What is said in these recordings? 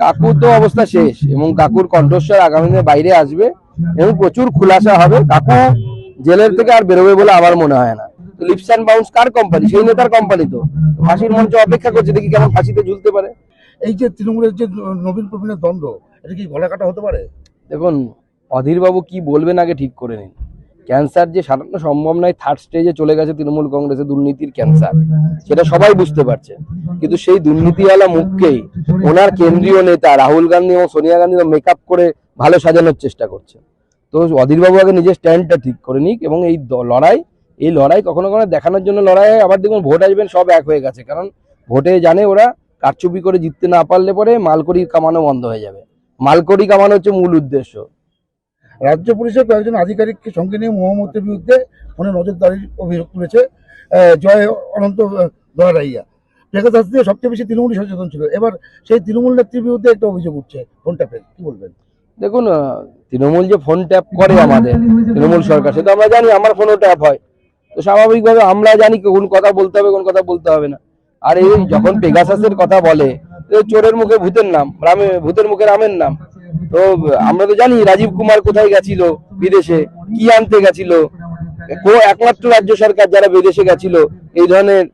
কাকুর তো অবস্থা শেষ এবং কাকুর কণ্ঠস্বর আগামী দিনে বাইরে আসবে এবং প্রচুর খুলাসা হবে। কাকু জেলের থেকে আর বেরোবে বলে আমার মনে হয় না। লিপস অ্যান্ড বাউন্স কার কোম্পানি সেই নেতার কোম্পানি তো। ফাঁসির মঞ্চ অপেক্ষা করছে দেখি কেমন ফাঁসিতে ঝুলতে পারে। এই যে তৃণমূলের যে নবীন প্রবীণের দ্বন্দ্ব এটা কি গলা কাটা হতে পারে? দেখুন অধীরবাবু কি বলবেন আগে ঠিক করে নিন। ক্যান্সার যে সম্ভব নয় থার্ড স্টেজে চলে গেছে তৃণমূল কংগ্রেসে দুর্নীতির ক্যান্সার। সেটা সবাই বুঝতে পারছে। কিন্তু সেই দুর্নীতিওয়ালা মুখকেই ওনার কেন্দ্রীয় নেতা রাহুল গান্ধী এবং সোনিয়া গান্ধী মেকআপ করে ভালো সাজানোর চেষ্টা করছে। তো অধীরবাবু আগে নিজের স্ট্যান্ডটা ঠিক করে নিক এবং এই লড়াই এই লড়াই কখনো কখনো দেখানোর জন্য লড়াই আবার দেখুন ভোট আসবেন, সব এক হয়ে গেছে। কারণ ভোটে জানে ওরা কারচুপি করে জিততে না পারলে পরে মালকড়ি কামানো বন্ধ হয়ে যাবে। মালকড়ি কামানো হচ্ছে মূল উদ্দেশ্য। রাজ্য পুলিশের কয়েকজন আধিকারিককে সঙ্গে নিয়ে মোহাম্মদের বিরুদ্ধে ফোনে নজরদারির অভিযোগ তুলেছে জয় অনন্ত দরাইয়া পেগাসাস দিয়ে সবচেয়ে বেশি তৃণমূলই সচেতন ছিল। এবার সেই তৃণমূল নেত্রীর বিরুদ্ধে একটা অভিযোগ উঠছে। ফোনটা পেয়ে কি বলবেন? দেখুন তৃণমূল যে ফোন ট্যাপ করে আমাদের, তৃণমূল সরকার, সেটা আমরা জানি, আমার ফোনও ট্যাপ হয়। তো স্বাভাবিকভাবে আমরা জানি কোন কথা বলতে হবে, কোন কথা বলতে হবে না। আর এই যখন পেগাসাসের কথা বলে চোরের মুখে ভূতের নাম, রামে, ভূতের মুখে রামের নাম তো, আমরা তো জানি রাজীব কুমার কোথায় গেছিল, বিদেশে, কি আনতে গেছিল একমাত্র রাজ্য সরকার যারা বিদেশে গেছিল, এই ধরনের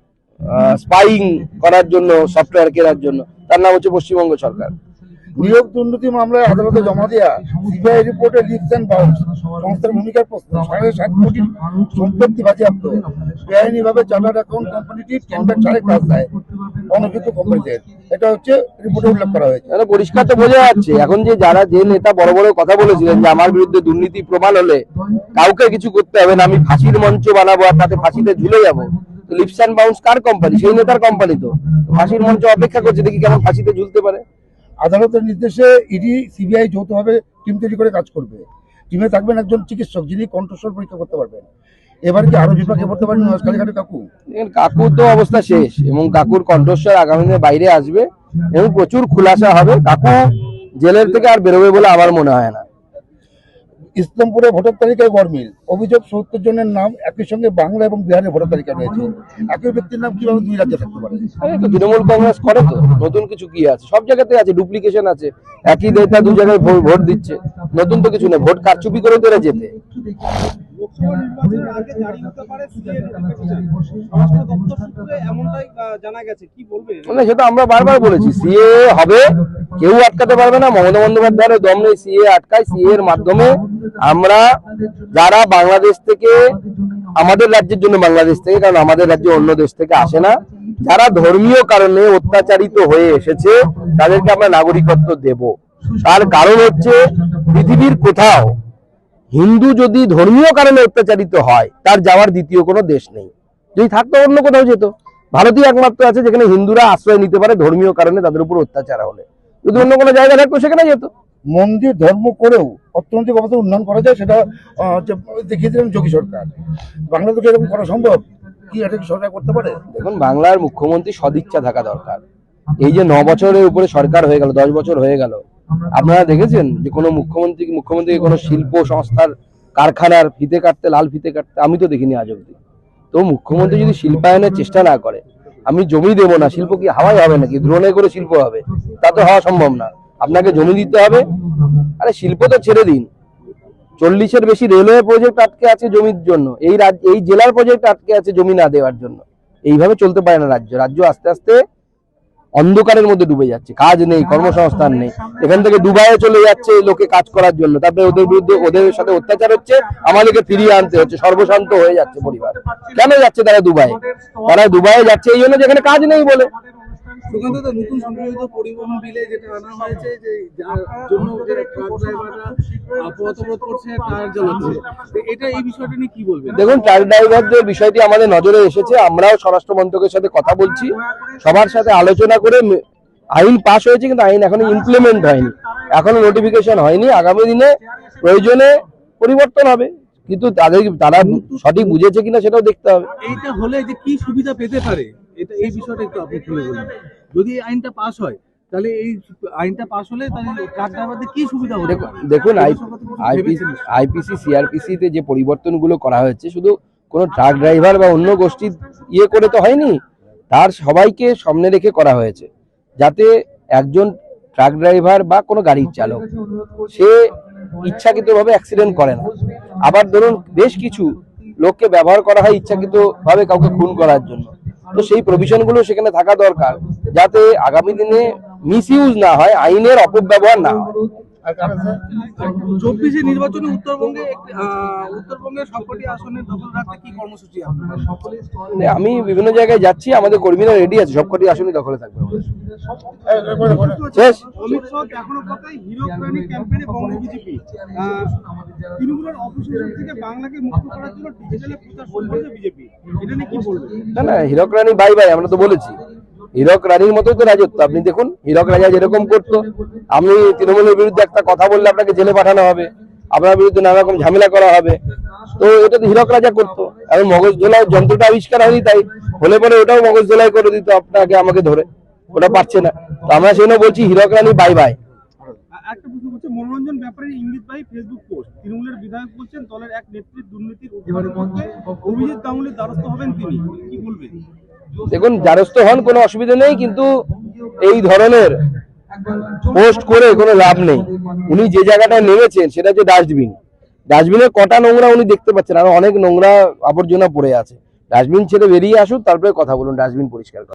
স্পাইং করার জন্য সফটওয়্যার কেনার জন্য, তার নাম হচ্ছে পশ্চিমবঙ্গ সরকার। নিয়োগ দুর্নীতি মামলায় আদালতে জমা দেওয়া সিবিআই রিপোর্টে লিপস অ্যান্ড বাউন্স। সংস্থার ভূমিকার প্রশ্ন, সাড়ে সাত কোটি সম্পত্তি বাজেয়াপ্ত। বেআইনিভাবে চার্টার্ড অ্যাকাউন্ট কোম্পানিটির টেন্ডার ছাড়াই কাজ দেয় অনভিজ্ঞ কোম্পানিদের। এটা হচ্ছে রিপোর্টে উল্লেখ করা হয়েছে। মানে পরিষ্কার তো বোঝা যাচ্ছে। এখন যে যারা যে নেতা বড় বড় কথা বলেছিলেন যে আমার বিরুদ্ধে দুর্নীতি প্রমাণ হলে কাউকে কিছু করতে হবে না, আমি ফাঁসির মঞ্চ বানাবো আর তাতে ফাঁসিতে ঝুলে যাব। লিপস অ্যান্ড বাউন্স কার কোম্পানি? সেই নেতার কোম্পানি তো। ফাঁসির মঞ্চ অপেক্ষা করছে, দেখি কেমন ফাঁসিতে ঝুলতে পারে। আদালতের নির্দেশে ইডি সিবিআই যৌথভাবে টিম তৈরি করে কাজ করবে। টিমে থাকবেন একজন চিকিৎসক যিনি কণ্ঠস্বর পরীক্ষা করতে পারবেন। এবার কি আরও বিভাগে পড়তে পারেন কালীঘাটে কাকু? কাকুর তো অবস্থা শেষ এবং কাকুর কণ্ঠস্বর আগামী দিনে বাইরে আসবে এবং প্রচুর খুলাসা হবে। কাকু জেলের থেকে আর বেরোবে বলে আমার মনে হয় না। ইসলামপুরে ভোটার তালিকায় গরমিল অভিযোগ সত্তর জনের নাম একই সঙ্গে বাংলা এবং বিহারের ভোটার তালিকায় রয়েছে। একই ব্যক্তির নাম কীভাবে দুই রাজ্যে থাকতে পারে? তো তৃণমূল কংগ্রেস করে তো নতুন কিছু কি আছে? সব জায়গাতে আছে ডুপ্লিকেশন আছে। একই নেতা দু জায়গায় ভোট দিচ্ছে। নতুন তো কিছু নেই ভোট কারচুপি করে তোরা যেতে লোকসভা নির্বাচনের আগে জারি হতে পারে সিএ নোটিফিকেশন স্বরাষ্ট্র দপ্তর সূত্রে এমনটাই আহ, জানা গেছে। কি বলবে? মানে সেটা আমরা বারবার বলেছি। সিএ হবে কেউ আটকাতে পারবে না। মমতা বন্দ্যোপাধ্যায়ের দম নেই সিএ আটকায়। সিএ এর মাধ্যমে আমরা যারা বাংলাদেশ থেকে, আমাদের রাজ্যের জন্য বাংলাদেশ থেকে, কারণ আমাদের রাজ্যে অন্য দেশ থেকে আসে না, যারা ধর্মীয় কারণে অত্যাচারিত হয়ে এসেছে, তাদেরকে আমরা নাগরিকত্ব দেব। তার কারণ হচ্ছে পৃথিবীর কোথাও হিন্দু যদি ধর্মীয় কারণে অত্যাচারিত হয়, তার যাওয়ার দ্বিতীয় কোনো দেশ নেই। যদি থাকতো, অন্য কোথাও যেত। ভারতীয় একমাত্র আছে যেখানে হিন্দুরা আশ্রয় নিতে পারে ধর্মীয় কারণে তাদের উপর অত্যাচার হলে। যদি অন্য কোনো জায়গা থাকতো সেখানে যেত। মন্দির ধর্ম করেও অর্থনৈতিক অবস্থা উন্নয়ন করা যায় সেটা আহ, হচ্ছে দেখিয়ে দিলেন যোগী সরকার। বাংলাদেশে এরকম করা সম্ভব? কি এটা সরকার করতে পারে? দেখুন বাংলার মুখ্যমন্ত্রী সদিচ্ছা থাকা দরকার। এই যে ন বছরের উপরে সরকার হয়ে গেল দশ বছর হয়ে গেল আপনারা দেখেছেন যে কোনো মুখ্যমন্ত্রী মুখ্যমন্ত্রী কোনো শিল্প সংস্থার কারখানার ফিতে কাটতে লাল ফিতে কাটতে আমি তো দেখিনি আজ অব্দি তো মুখ্যমন্ত্রী যদি শিল্পায়নের চেষ্টা না করে আমি জমি দেব না, শিল্প কি হাওয়াই হবে নাকি? দ্রোণে করে শিল্প হবে। তা তো হওয়া সম্ভব না। আপনাকে জমি দিতে হবে। আরে শিল্প তো ছেড়ে দিন। চল্লিশের বেশি রেলওয়ে প্রজেক্ট আটকে আছে জমির জন্য। এই রাজ্য, এই জেলার প্রজেক্ট আটকে আছে জমি না দেওয়ার জন্য। এইভাবে চলতে পারে না রাজ্য। রাজ্য আস্তে আস্তে অন্ধকারের মধ্যে ডুবে যাচ্ছে। কাজ নেই কর্মসংস্থান নেই। এখান থেকে দুবাইয়ে চলে যাচ্ছে লোকে কাজ করার জন্য। তারপরে ওদের বিরুদ্ধে ওদের সাথে অত্যাচার হচ্ছে আমাদেরকে ফিরিয়ে আনতে হচ্ছে সর্বশান্ত হয়ে যাচ্ছে পরিবার। কেন যাচ্ছে তারা দুবাই তারা দুবাইয়ে যাচ্ছে এই জন্য যেখানে কাজ নেই বলে। সুকান্ত দা, নতুন সংশোধিত পরিবহন বিলে যেটা আনা হয়েছে যে যার জন্য যে ট্রাক ড্রাইভাররা আহ, করছে টায়ার জ্বালাচ্ছে। এটা এই বিষয়টা নিয়ে কি বলবেন? দেখুন ট্রাক ড্রাইভারদের বিষয়টি আমাদের নজরে এসেছে আমরাও স্বরাষ্ট্র মন্ত্রকের সাথে কথা বলছি। সবার সাথে আলোচনা করে আইন পাস হয়েছে কিন্তু আইন এখনও ইমপ্লিমেন্ট হয়নি। এখনও নোটিফিকেশন হয়নি। আগামী দিনে প্রয়োজনে পরিবর্তন হবে। কিন্তু তাদের তারা সঠিক বুঝেছে কিনা সেটাও দেখতে হবে। এইটা হলে যে কি সুবিধা পেতে পারে? এটা এই বিষয়টা একটু আপনি খুলে বলুন। যদি এই আইনটা পাস হয় তাহলে এই আইনটা পাস হলে তাহলে ট্রাক ড্রাইভারদের কি সুবিধা হতে দেখুন- আইপিসি ভেবেছেন? সিআরপিসি তে যে পরিবর্তনগুলো করা হয়েছে শুধু কোনো ট্রাক ড্রাইভার বা অন্য গোষ্ঠী ইয়ে করে তো হয়নি তার সবাইকে সামনে রেখে করা হয়েছে যাতে একজন ট্রাক ড্রাইভার বা কোনো গাড়ির চালক সে ইচ্ছাকৃতভাবে অ্যাক্সিডেন্ট করে না। আবার ধরুন বেশ কিছু লোককে ব্যবহার করা হয় ইচ্ছাকৃতভাবে কাউকে খুন করার জন্য। তো সেই প্রভিশনগুলো সেখানে থাকা দরকার, যাতে আগামী দিনে মিস না হয়, আইনের অপব্যবহার না হয়। চব্বিশে নির্বাচনে উত্তরবঙ্গে উত্তরবঙ্গের সবকটি আসনে দখল রাখতে কি কর্মসূচি আপনার? মানে আমি বিভিন্ন জায়গায় যাচ্ছি আমাদের কর্মীরা রেডি আছে সবকটি আসনে দখলে থাকবে। শেষ। অমিত শাহ এখনও কথাই হিরো প্রাণী ক্যাম্পেইনে বঙ্গ বিজেপি। তৃণমূলের অপশন থেকে বাংলাকে মুক্ত করার জন্য ডিজিটালে প্রচার শুরু করেছে বিজেপি। এটা নিয়ে কি বলবেন? না না হীরক রানী বাই বাই আমরা তো বলেছি। হীরক রানীর মতোই তো রাজত্ব। আপনি দেখুন, হীরক রাজা যেরকম করতো, আপনি তৃণমূলের বিরুদ্ধে একটা কথা বললে আপনাকে জেলে পাঠানো হবে, আপনার বিরুদ্ধে নানা রকম ঝামেলা করা হবে। তো এটা তো হীরক রাজা করতো। এখন মগজ ধোলায় যন্ত্রটা আবিষ্কার হয়নি তাই। হলে পরে ওটাও মগজ ধোলাই করে দিত আপনাকে, আমাকে ধরে। ওটা পারছে না। তো আমরা সেই বলছি, হীরক রানী বাই বাই একটা প্রশ্ন করছে, মনোরঞ্জন ব্যাপারে ইঙ্গিত ভাই ফেসবুক পোস্ট তৃণমূলের বিধায়ক বলছেন, দলের এক নেত্রীর দুর্নীতির অভিজিৎ গাঙ্গুলির দ্বারস্থ হবেন তিনি। কি বলবেন? দেখুন, দ্বারস্থ হন, কোনো অসুবিধা নেই, কিন্তু এই ধরনের পোস্ট করে কোনো লাভ নেই। উনি যে জায়গাটায় নেমেছেন, সেটা হচ্ছে ডাস্টবিন। ডাস্টবিনের কটা নোংরা উনি দেখতে পাচ্ছেন, আর অনেক নোংরা আবর্জনা পড়ে আছে। ডাস্টবিন ছেড়ে বেরিয়ে আসুন, তারপরে কথা বলুন, ডাস্টবিন পরিষ্কার করা।